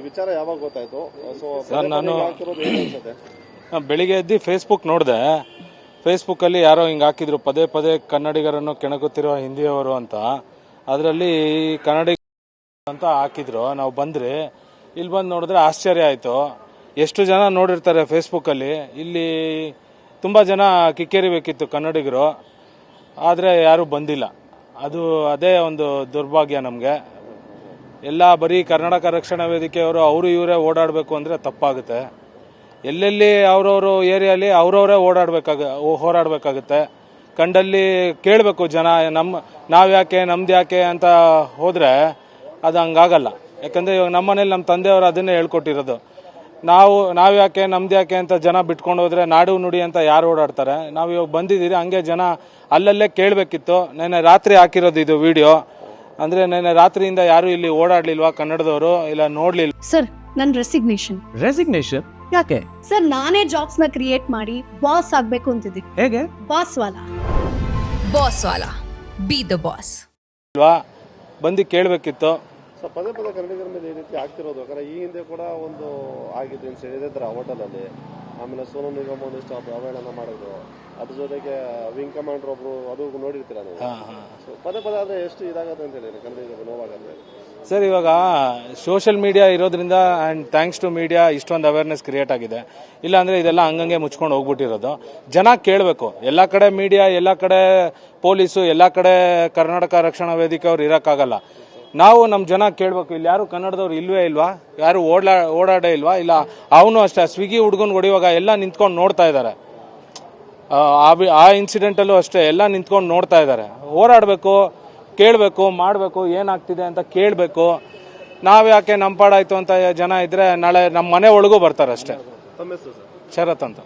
ಈ ವಿಚಾರ ಯಾವಾಗ ಗೊತ್ತಾಯ್ತು? ಸೊ ಸರ್, ನಾನು- ಹಾಕಿರೋದು ಏನು ಅನ್ಸುತ್ತೆ? ನಾ ಬೆಳಿಗ್ಗೆ ಎದ್ದು ಫೇಸ್ಬುಕ್ ನೋಡಿದೆ. ಫೇಸ್ಬುಕ್ಕಲ್ಲಿ ಯಾರೋ ಹಿಂಗೆ ಹಾಕಿದ್ರು ಪದೇ ಪದೇ ಕನ್ನಡಿಗರನ್ನು ಕೆಣಕುತ್ತಿರುವ ಹಿಂದಿಯವರು ಅಂತ. ಅದರಲ್ಲಿ ಕನ್ನಡಿ ಅಂತ ಹಾಕಿದ್ರು. ನಾವು ಬಂದ್ರಿ. ಇಲ್ಲಿ ಬಂದು ನೋಡಿದ್ರೆ ಆಶ್ಚರ್ಯ ಆಯಿತು. ಎಷ್ಟು ಜನ ನೋಡಿರ್ತಾರೆ ಫೇಸ್ಬುಕ್ಕಲ್ಲಿ ಇಲ್ಲಿ ತುಂಬ ಜನ ಕಿಕ್ಕೇರಿಬೇಕಿತ್ತು ಕನ್ನಡಿಗರು. ಆದರೆ ಯಾರೂ ಬಂದಿಲ್ಲ. ಅದು ಅದೇ ಒಂದು ದುರ್ಭಾಗ್ಯ ನಮಗೆ. ಎಲ್ಲ ಬರೀ ಕರ್ನಾಟಕ ರಕ್ಷಣಾ ವೇದಿಕೆಯವರು ಅವರು ಇವರೇ ಓಡಾಡಬೇಕು ಅಂದರೆ ತಪ್ಪಾಗುತ್ತೆ. ಎಲ್ಲೆಲ್ಲಿ ಅವ್ರವ್ರ ಏರಿಯಲ್ಲಿ ಅವರವರೇ ಓಡಾಡಬೇಕಾಗ, ಹೋರಾಡಬೇಕಾಗುತ್ತೆ. ಕಂಡಲ್ಲಿ ಕೇಳಬೇಕು ಜನ ನಮ್ಮ ನಾವು ಯಾಕೆ ನಮ್ದು ಯಾಕೆ ಅಂತ ಹೋದರೆ ಅದು ಹಂಗಾಗಲ್ಲ. ಯಾಕಂದರೆ ಇವಾಗ ನಮ್ಮ ಮನೇಲಿ ನಮ್ಮ ತಂದೆಯವರು ಅದನ್ನೇ ಹೇಳ್ಕೊಟ್ಟಿರೋದು. ನಾವು ನಾವು ಯಾಕೆ ನಮ್ದು ಯಾಕೆ ಅಂತ ಜನ ಬಿಟ್ಕೊಂಡು ಹೋದರೆ ನಾಡು ನುಡಿ ಅಂತ ಯಾರು ಓಡಾಡ್ತಾರೆ? ನಾವು ಇವಾಗ ಬಂದಿದ್ದೀರಿ, ಹಂಗೆ ಜನ ಅಲ್ಲಲ್ಲೇ ಕೇಳಬೇಕಿತ್ತು. ನೆನ್ನೆ ರಾತ್ರಿ ಹಾಕಿರೋದು ಇದು ವಿಡಿಯೋ. ಅಂದರೆ ನೆನ್ನೆ ರಾತ್ರಿಯಿಂದ ಯಾರು ಇಲ್ಲಿ ಓಡಾಡ್ಲಿಲ್ವಾ ಕನ್ನಡದವರು? ಇಲ್ಲ ನೋಡ್ಲಿಲ್ಲ ಸರ್ ನನ್ನ ರೆಸಿಗ್ನೇಷನ್ ರೆಸಿಗ್ನೇಷನ್ ಯಾಕೆ? ಸರ್ ನಾನೇ ಜಾಬ್ಸ್ನ ಕ್ರಿಯೇಟ್ ಮಾಡಿ ಬಾಸ್ ಆಗ್ಬೇಕು ಅಂತಿದ್ದೀನಿ ಹೇಗೆ? ಬಾಸ್ ವಾಲಾ. ಬಾಸ್ ವಾಲಾ. ಬಿ ದ ಬಾಸ್ ಅಲ್ವಾ ಬಂದು ಕೇಳಬೇಕಿತ್ತು. ಸೊ ಪದೇ ಪದೇ ಕನ್ನಡಿಗರ ಮೇಲೆ ಈ ರೀತಿ ಆಗ್ತಿರೋದು ಯಾಕಂದ್ರೆ ಈ ಹಿಂದೆ ಕೂಡ ಒಂದು ಆಗಿದೆ ಇನ್ಸಿಡೆಂಟ್ ಹೇಳಿದ್ರೆ ಥರ ಹೋಟೆಲಲ್ಲಿ ಆಮೇಲೆ ಸೋನು ನಿಗಮ್ ಒಂದಿಷ್ಟು ಅವಹೇಳನ ಮಾಡಿದ್ರು. ಅದ್ರ ಜೊತೆಗೆ ವಿಂಗ್ ಕಮಾಂಡರ್ ಒಬ್ರು ಅದು ನೋಡಿರ್ತೀರ ನೀವು? ಸೊ ಪದೇ ಪದೇ ಆದ್ರೆ ಎಷ್ಟು ಇದಾಗುತ್ತೆ ಅಂತ ಹೇಳಿ ಕನ್ನಡಿಗರಿಗೆ ನೋವಾಗತ್ತೆ ಸರ್ ಇವಾಗ ಸೋಷಿಯಲ್ ಮೀಡಿಯಾ ಇರೋದ್ರಿಂದ ಆ್ಯಂಡ್ ಥ್ಯಾಂಕ್ಸ್ ಟು ಮೀಡಿಯಾ ಇಷ್ಟೊಂದು ಅವೇರ್ನೆಸ್ ಕ್ರಿಯೇಟ್ ಆಗಿದೆ. ಇಲ್ಲಾಂದರೆ ಇದೆಲ್ಲ ಹಂಗಂಗೆ ಮುಚ್ಕೊಂಡು ಹೋಗ್ಬಿಟ್ಟಿರೋದು. ಜನ ಕೇಳಬೇಕು. ಎಲ್ಲ ಕಡೆ ಮೀಡಿಯಾ ಎಲ್ಲ ಕಡೆ ಪೊಲೀಸು ಎಲ್ಲ ಕಡೆ ಕರ್ನಾಟಕ ರಕ್ಷಣಾ ವೇದಿಕೆ ಅವ್ರು ಇರೋಕ್ಕಾಗಲ್ಲ. ನಾವು ನಮ್ಮ ಜನ ಕೇಳಬೇಕು ಇಲ್ಲಿ ಯಾರು ಕನ್ನಡದವ್ರು ಇಲ್ವೇ ಇಲ್ವಾ? ಯಾರು ಓಡಾ ಓಡಾಡೇ ಇಲ್ವಾ? ಇಲ್ಲ ಅವನು ಅಷ್ಟೇ ಸ್ವಿಗ್ಗಿ ಹುಡ್ಗನ್ ಹೊಡಿಯುವಾಗ ಎಲ್ಲ ನಿಂತ್ಕೊಂಡು ನೋಡ್ತಾ ಇದ್ದಾರೆ ಆ, ಇನ್ಸಿಡೆಂಟಲ್ಲೂ ಅಷ್ಟೇ ಎಲ್ಲ ನಿಂತ್ಕೊಂಡು ನೋಡ್ತಾ ಇದ್ದಾರೆ ಹೋರಾಡಬೇಕು ಕೇಳಬೇಕು ಮಾಡಬೇಕು ಏನಾಗ್ತಿದೆ ಅಂತ ಕೇಳಬೇಕು. ನಾವು ಯಾಕೆ ನಮ್ಮ ಪಾಡಾಯ್ತು ಅಂತ ಜನ ಇದ್ರೆ ನಾಳೆ ನಮ್ಮ ಮನೆ ಒಳಗೂ ಬರ್ತಾರೆ ಅಷ್ಟೇ. ಶರತ್ ಅಂತ.